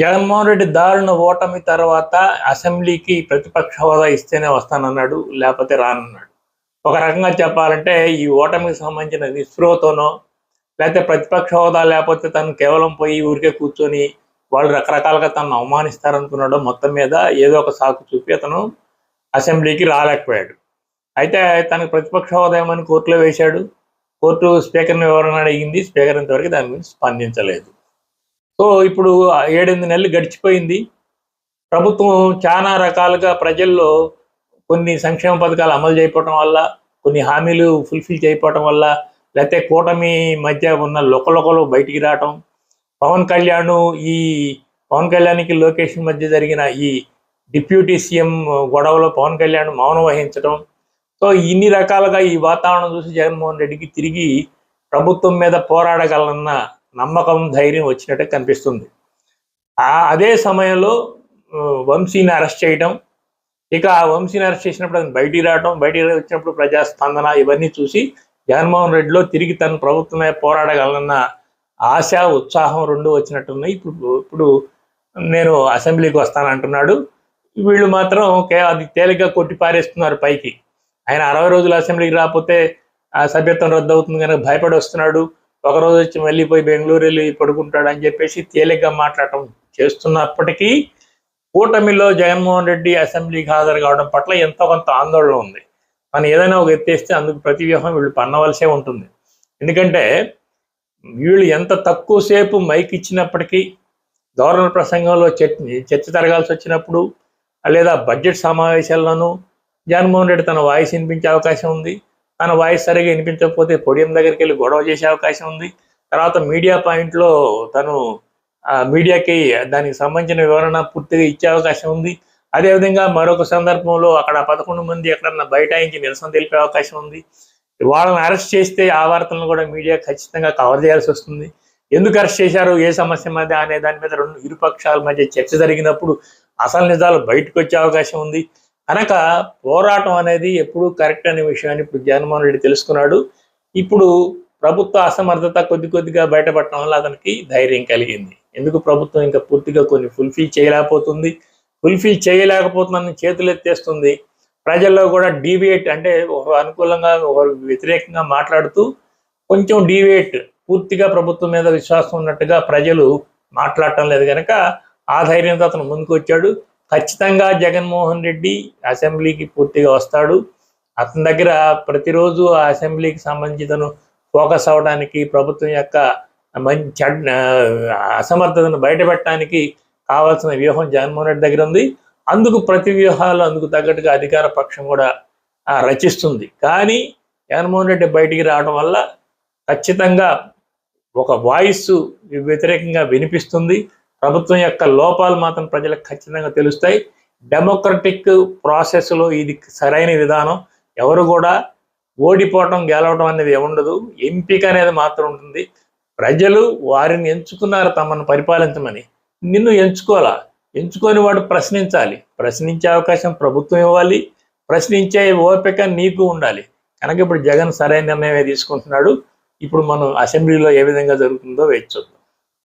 జగన్మోహన్ రెడ్డి దారుణ ఓటమి తర్వాత అసెంబ్లీకి ప్రతిపక్ష హోదా ఇస్తేనే వస్తానన్నాడు లేకపోతే రానన్నాడు. ఒక రకంగా చెప్పాలంటే ఈ ఓటమికి సంబంధించిన నిస్పృహతోనో లేకపోతే ప్రతిపక్ష హోదా లేకపోతే తను కేవలం పోయి ఊరికే కూర్చొని వాళ్ళు రకరకాలుగా తను అవమానిస్తారనుకున్నాడో మొత్తం మీద ఏదో ఒక సాకు చూపి అతను అసెంబ్లీకి రాలేకపోయాడు. అయితే తనకు ప్రతిపక్ష హోదా ఏమని కోర్టులో వేశాడు? కోర్టు స్పీకర్ని వివరణ అడిగింది? స్పీకర్ ఇంతవరకు దాని గురించి స్పందించలేదు. సో ఇప్పుడు ఏడెనిమిది నెలలు గడిచిపోయింది. ప్రభుత్వం చాలా రకాలుగా ప్రజల్లో కొన్ని సంక్షేమ పథకాలు అమలు చేయకపోవటం వల్ల కొన్ని హామీలు ఫుల్ఫిల్ చేయకపోవటం వల్ల లేకపోతే కూటమి మధ్య ఉన్న లొకలొకలు బయటికి రావటం పవన్ కళ్యాణ్ ఈ పవన్ కళ్యాణ్కి లోకేష్ మధ్య జరిగిన ఈ డిప్యూటీ సీఎం గొడవలో పవన్ కళ్యాణ్ మౌనం వహించడం సో ఇన్ని రకాలుగా ఈ వాతావరణం చూసి జగన్మోహన్ రెడ్డికి తిరిగి ప్రభుత్వం మీద పోరాడగలన్న నమ్మకం ధైర్యం వచ్చినట్టే కనిపిస్తుంది. ఆ అదే సమయంలో వంశీని అరెస్ట్ చేయడం ఇక ఆ వంశీని అరెస్ట్ చేసినప్పుడు అతను బయటికి రావడం బయటికి వచ్చినప్పుడు ప్రజాస్పందన ఇవన్నీ చూసి జగన్మోహన్ రెడ్డిలో తిరిగి తన ప్రభుత్వమే పోరాడగలనన్న ఆశ ఉత్సాహం రెండు వచ్చినట్టున్నాయి. ఇప్పుడు ఇప్పుడు నేను అసెంబ్లీకి వస్తానంటున్నాడు. వీళ్ళు మాత్రం అది తేలిగ్గా కొట్టి పారేస్తున్నారు పైకి. ఆయన అరవై రోజులు అసెంబ్లీకి రాకపోతే ఆ సభ్యత్వం రద్దు అవుతుంది కనుక భయపడి వస్తున్నాడు ఒక రోజు వచ్చి మళ్ళీ పోయి బెంగళూరు వెళ్ళి పడుకుంటాడు అని చెప్పేసి తేలిగ్గా మాట్లాడటం చేస్తున్నప్పటికీ కూటమిలో జగన్మోహన్ రెడ్డి అసెంబ్లీకి హాజరు కావడం పట్ల ఎంతో కొంత ఆందోళన ఉంది. మనం ఏదైనా ఒక ఎత్తేస్తే అందుకు ప్రతి వ్యూహం వీళ్ళు పన్నవలసే ఉంటుంది. ఎందుకంటే వీళ్ళు ఎంత తక్కువసేపు మైక్ ఇచ్చినప్పటికీ గవర్నర్ ప్రసంగంలో చర్చ చర్చ జరగాల్సి వచ్చినప్పుడు లేదా బడ్జెట్ సమావేశాల్లోనూ జగన్మోహన్ రెడ్డి తన వాయిస్ వినిపించే అవకాశం ఉంది. తన వాయిస్ సరిగా వినిపించకపోతే పొడియం దగ్గరికి వెళ్ళి గొడవ చేసే అవకాశం ఉంది. తర్వాత మీడియా పాయింట్లో తను మీడియాకి దానికి సంబంధించిన వివరణ పూర్తిగా ఇచ్చే అవకాశం ఉంది. అదేవిధంగా మరొక సందర్భంలో అక్కడ పదకొండు మంది ఎక్కడన్నా బైఠాయించి నిరసన తెలిపే అవకాశం ఉంది. వాళ్ళని అరెస్ట్ చేస్తే ఆ వార్తలను కూడా మీడియా ఖచ్చితంగా కవర్ చేయాల్సి వస్తుంది. ఎందుకు అరెస్ట్ చేశారు? ఏ సమస్య మధ్య అనే దాని మీద రెండు ఇరుపక్షాల మధ్య చర్చ జరిగినప్పుడు అసలు నిజాలు బయటకు వచ్చే అవకాశం ఉంది. కనుక పోరాటం అనేది ఎప్పుడూ కరెక్ట్ అనే విషయాన్ని ఇప్పుడు జగన్మోహన్ రెడ్డి తెలుసుకున్నాడు. ఇప్పుడు ప్రభుత్వ అసమర్థత కొద్ది కొద్దిగా బయటపడటం వల్ల అతనికి ధైర్యం కలిగింది. ఎందుకు ప్రభుత్వం ఇంకా పూర్తిగా కొన్ని ఫుల్ఫిల్ చేయలేకపోతుంది? ఫుల్ఫిల్ చేయలేకపోతుందని చేతులు ఎత్తేస్తుంది. ప్రజల్లో కూడా డీవియేట్ అంటే ఒక అనుకూలంగా ఒకరు వ్యతిరేకంగా మాట్లాడుతూ కొంచెం డీవియేట్ పూర్తిగా ప్రభుత్వం మీద విశ్వాసం ఉన్నట్టుగా ప్రజలు మాట్లాడటం లేదు కనుక ఆ ధైర్యంతో అతను ముందుకు వచ్చాడు ఖచ్చితంగా జగన్మోహన్ రెడ్డి అసెంబ్లీకి పూర్తిగా వస్తాడు. అతని దగ్గర ప్రతిరోజు ఆ అసెంబ్లీకి సంబంధించి ఫోకస్ అవడానికి ప్రభుత్వం యొక్క మంచి అసమర్థతను బయటపెట్టడానికి కావాల్సిన వ్యూహం జగన్మోహన్ రెడ్డి దగ్గర ఉంది. అందుకు ప్రతి వ్యూహాలు అందుకు తగ్గట్టుగా అధికార పక్షం కూడా రచిస్తుంది. కానీ జగన్మోహన్ రెడ్డి బయటికి రావడం వల్ల ఖచ్చితంగా ఒక వాయిస్ వ్యతిరేకంగా వినిపిస్తుంది. ప్రభుత్వం యొక్క లోపాలు మాత్రం ప్రజలకు ఖచ్చితంగా తెలుస్తాయి. డెమోక్రటిక్ ప్రాసెస్లో ఇది సరైన విధానం. ఎవరు కూడా ఓడిపోవటం గెలవడం అనేది ఉండదు ఎంపిక అనేది మాత్రం ఉంటుంది. ప్రజలు వారిని ఎంచుకున్నారు తమను పరిపాలించమని. నిన్ను ఎంచుకోవాలా? ఎంచుకొని వాడు ప్రశ్నించాలి. ప్రశ్నించే అవకాశం ప్రభుత్వం ఇవ్వాలి. ప్రశ్నించే ఓపిక నీకు ఉండాలి. కనుక ఇప్పుడు జగన్ సరైన నిర్ణయమే తీసుకుంటున్నాడు. ఇప్పుడు మనం అసెంబ్లీలో ఏ విధంగా జరుగుతుందో వేచి చూద్దాం.